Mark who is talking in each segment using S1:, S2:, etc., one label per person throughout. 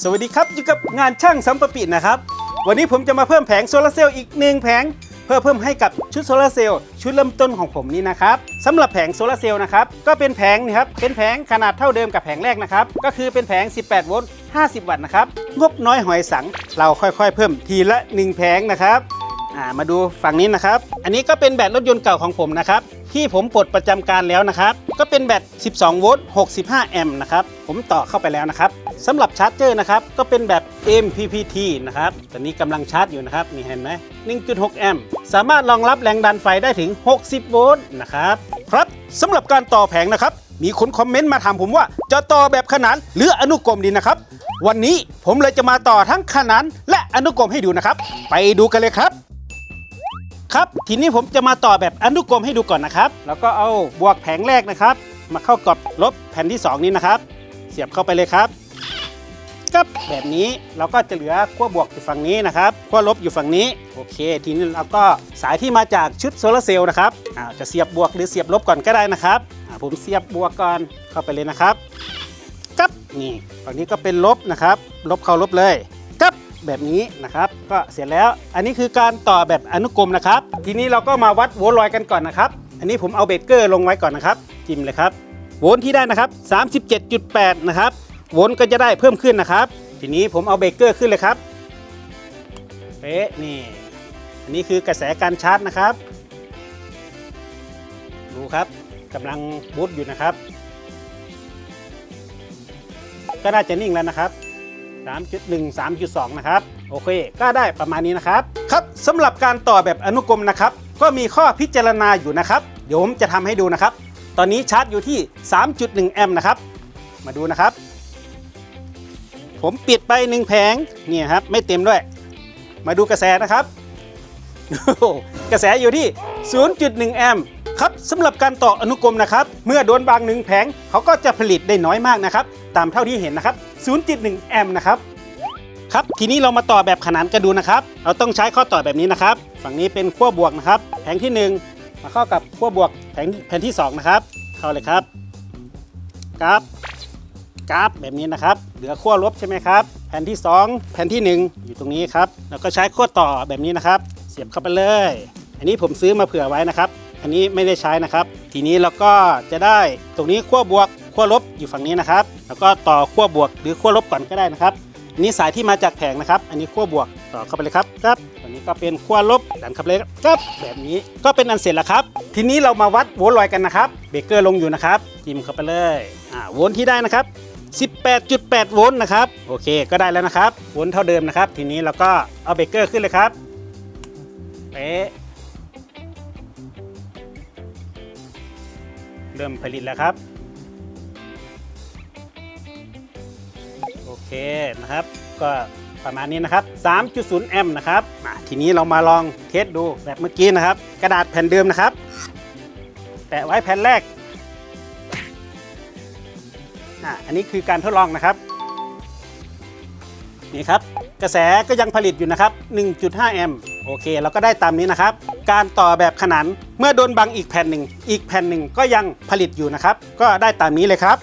S1: สวัสดีครับอยู่กับงานช่างสัมปปินะครับ วันนี้ผมจะมาเพิ่มแผงโซลาร์เซลล์อีกหนึ่งแผง เพื่อเพิ่มให้กับชุดโซลาร์เซลล์ชุดเริ่มต้นของผมนี่นะครับสำหรับแผงโซลาร์เซลล์นะครับก็เป็นแผงนี่ครับเป็นแผงขนาดเท่าเดิมกับแผงแรกนะครับก็คือเป็นแผง 18 โวลต์ 50 วัตต์นะครับงบน้อยหอยสัง เราค่อยๆ เพิ่มทีละ 1 แผงนะครับามาดูฝั่งนี้นะครับ อันนี้ก็เป็นแบตรถยนต์เก่าของผมนะครับที่ผมปลดประจำการแล้วนะครับ ก็เป็นแบต 12 โวลต์ 65 แอมป์นะครับ ผมต่อเข้าไปแล้วนะครับ สำหรับชาร์จเจอร์นะครับก็เป็นแบบ MPPT นะครับตอนนี้กำลังชาร์จอยู่นะครับนี่เห็นไหม1.6 แอมป์สามารถรองรับแรงดันไฟได้ถึง 60 โวลต์นะครับครับสำหรับการต่อแผงนะครับมีคนคอมเมนต์มาถามผมว่า จะต่อแบบขนานหรืออนุกรมดีนะครับ วันนี้ผมเลยจะมาต่อทั้งขนานและอนุกรมให้ดูนะครับ ไปดูกันเลยครับ ครับทีนี้ผมจะมาต่อแบบอนุกรมให้ดูก่อนนะครับ แล้วก็เอาบวกแผงแรกนะครับ มาเข้ากับลบแผ่นที่ 2 นี้นะครับ เสียบเข้าไปเลยครับ กับแบบนี้เราก็จะเหลือขั้วบวกอยู่ฝั่งนี้นะครับขั้วลบอยู่ฝั่งนี้โอเค ทีนี้เราก็สายที่มาจากชุดโซลาร์เซลล์นะครับจะเสียบบวกหรือเสียบลบก่อนก็ได้นะครับผมเสียบบวกก่อนเข้าไปเลยนะครับกับนี่ฝั่งนี้ก็เป็นลบนะครับ ลบเข้าลบเลยกับแบบนี้นะครับ ก็เสร็จแล้วอันนี้คือการต่อแบบอนุกรมนะครับ ทีนี้เราก็มาวัดโวลต์ลอยกันก่อนนะครับ อันนี้ผมเอาเบรกเกอร์ลงไว้ก่อนนะครับจิ้มเลยครับโวลต์ที่ได้นะครับ37.8 นะครับ โวลต์ก็จะได้เพิ่มขึ้นนะครับ ทีนี้ผมเอาเบรกเกอร์ขึ้นเลยครับเป๊ะนี่อันนี้คือกระแสการชาร์จนะครับ ดูครับกำลังบูตอยู่นะครับ ก็น่าจะนิ่งแล้วนะครับ 3.1 3.2 นะครับ โอเค ก็ได้ประมาณนี้นะครับ ครับสำหรับการต่อแบบอนุกรมนะครับ ก็มีข้อพิจารณาอยู่นะครับ เดี๋ยวผมจะทำให้ดูนะครับ ตอนนี้ชาร์จอยู่ที่ 3.1 แอมป์นะครับ มาดูนะครับ ผมปิดไป1แผงเนี่ยครับไม่เต็มด้วย มาดูกระแสนะครับโอ้กระแสอยู่ที่ 0.1 แอมป์ครับสำหรับการต่ออนุกรมนะครับ เมื่อโดนบางหนึ่งแผงเขาก็จะผลิตได้น้อยมากนะครับ ตามเท่าที่เห็นนะครับ 0.1 แอมป์นะครับครับทีนี้เรามาต่อแบบขนานกันดูนะครับ เราต้องใช้ข้อต่อแบบนี้นะครับ ฝั่งนี้เป็นขั้วบวกนะครับ แผงที่ 1 มาเข้ากับขั้วบวกแผงแผงที่2นะครับเข้าเลยครับกราฟ กราฟแบบนี้นะครับ เหลือขั้วลบใช่ไหมครับ แผ่นที่ 2 แผ่นที่ 1 อยู่ตรงนี้ครับ แล้วก็ใช้ขั้วต่อแบบนี้นะครับ เสียบเข้าไปเลย อันนี้ผมซื้อมาเผื่อไว้นะครับ อันนี้ไม่ได้ใช้นะครับ ทีนี้เราก็จะได้ตรงนี้ขั้วบวกขั้วลบอยู่ฝั่งนี้นะครับ แล้วก็ต่อขั้วบวกหรือขั้วลบก่อนก็ได้นะครับอันนี้สายที่มาจากแผงนะครับ อันนี้ขั้วบวกต่อเข้าไปเลยครับครับอันนี้ก็เป็นขั้วลบดันเข้าไปเลยครับ แบบนี้ก็เป็นอันเสร็จแล้วครับ ทีนี้เรามาวัดโวลต์ลอยกันนะครับ เบเกอร์ลงอยู่นะครับจิ้มเข้าไปเลยอ่าโวลต์ที่ได้นะครับ 18.8 โวลต์นะครับ โอเค ก็ได้แล้วนะครับ โวลต์เท่าเดิมนะครับ ทีนี้เราก็เอาเบรกเกอร์ขึ้นเลยครับเป๊ะเริ่มผลิตแล้วครับ โอเคนะครับ ก็ประมาณนี้นะครับ 3.0 แอมป์นะครับมาทีนี้เรามาลองเทสดูแบบเมื่อกี้นะครับ กระดาษแผ่นเดิมนะครับ แปะไว้แผ่นแรก อะอันนี้คือการทดลองนะครับนี่ครับกระแสก็ยังผลิตอยู่นะครับ 1.5 แอมป์โอเคเราก็ได้ตามนี้นะครับ การต่อแบบขนานเมื่อโดนบังอีกแผ่นหนึ่ง อีกแผ่นหนึ่งก็ยังผลิตอยู่นะครับ ก็ได้ตามนี้เลยครับ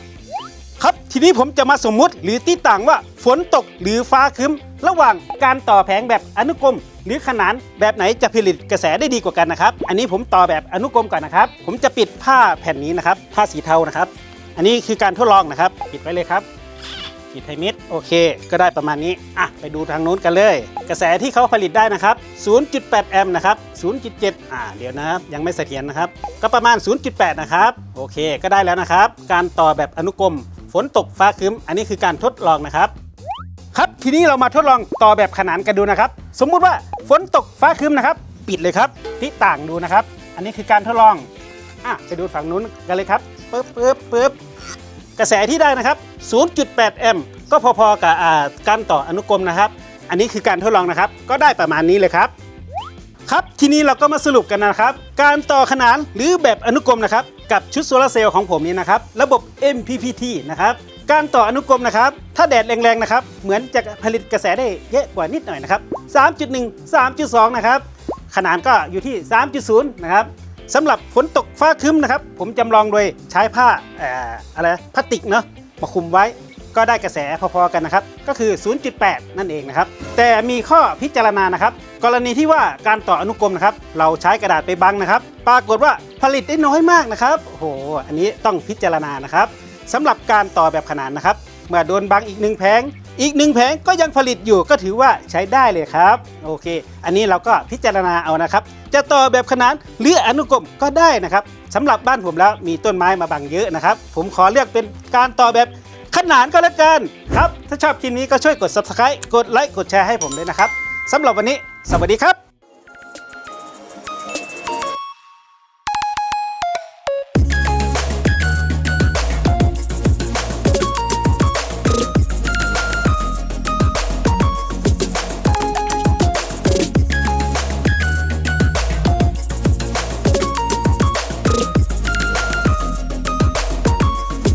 S1: ครับทีนี้ผมจะมาสมมุติหรือตีต่างว่าฝนตกหรือฟ้าครึ้ม ระหว่างการต่อแผงแบบอนุกรม หรือขนานแบบไหนจะผลิตกระแสได้ดีกว่ากันนะครับ อันนี้ผมต่อแบบอนุกรมก่อนนะครับ ผมจะปิดผ้าแผ่นนี้นะครับผ้าสีเทานะครับ อันนี้คือการทดลองนะครับปิดไว้เลยครับปิดไทมิดโอเค ก็ได้ประมาณนี้อะไปดูทางนู้นกันเลย กระแสที่เขาผลิตได้นะครับ 0.8 แอมป์นะครับ 0.7 อ่าเดี๋ยวนะครับยังไม่เสถียรนะครับ ก็ประมาณ 0.8 นะครับโอเค ก็ได้แล้วนะครับ การต่อแบบอนุกรม ฝนตกฟ้าครึ้ม อันนี้คือการทดลองนะครับครับทีนี้เรามาทดลองต่อแบบขนานกันดูนะครับ สมมุติว่าฝนตกฟ้าครึ้มนะครับ ปิดเลยครับที่ต่างดูนะครับ อันนี้คือการทดลองอะไปดูฝั่งนู้นกันเลยครับปึ๊บปึ๊บปึ๊บ กระแสที่ได้นะครับ 0.8 แอมป์ก็พอๆกับการต่ออนุกรมนะครับ อันนี้คือการทดลองนะครับ ก็ได้ประมาณนี้เลยครับ ครับ ทีนี้เราก็มาสรุปกันนะครับ การต่อขนานหรือแบบอนุกรมนะครับ กับชุดโซลาร์เซลล์ของผมนี้นะครับ ระบบ MPPT นะครับ การต่ออนุกรมนะครับ ถ้าแดดแรงๆนะครับ เหมือนจะผลิตกระแสได้เยอะกว่านิดหน่อยนะครับ 3.1 3.2 นะครับ ขนาดก็อยู่ที่ 3.0 นะครับ สำหรับฝนตกฟ้าครึ้มนะครับ ผมจำลองโดยใช้ผ้าอะไรพลาสติกเนาะมาคุมไว้ก็ได้กระแสพอๆกันนะครับ ก็คือ 0.8 นั่นเองนะครับ แต่มีข้อพิจารณานะครับ กรณีที่ว่าการต่ออนุกรมนะครับ เราใช้กระดาษไปบังนะครับ ปรากฏว่าผลิตได้น้อยมากนะครับโอ้โหอันนี้ต้องพิจารณานะครับสำหรับการต่อแบบขนานนะครับ เมื่อโดนบังอีกหนึ่งแผงอีกหนึ่งแผงก็ยังผลิตอยู่ก็ถือว่าใช้ได้เลยครับ โอเค อันนี้เราก็พิจารณาเอานะครับ จะต่อแบบขนานหรืออนุกรมก็ได้นะครับสำหรับบ้านผมแล้วมีต้นไม้มาบังเยอะนะครับ ผมขอเลือกเป็นการต่อแบบขนานก็แล้วกันครับ ถ้าชอบคลิปนี้ก็ช่วยกด subscribe กดไลค์กดแชร์ให้ผมด้วยนะครับสำหรับวันนี้ สวัสดีครับ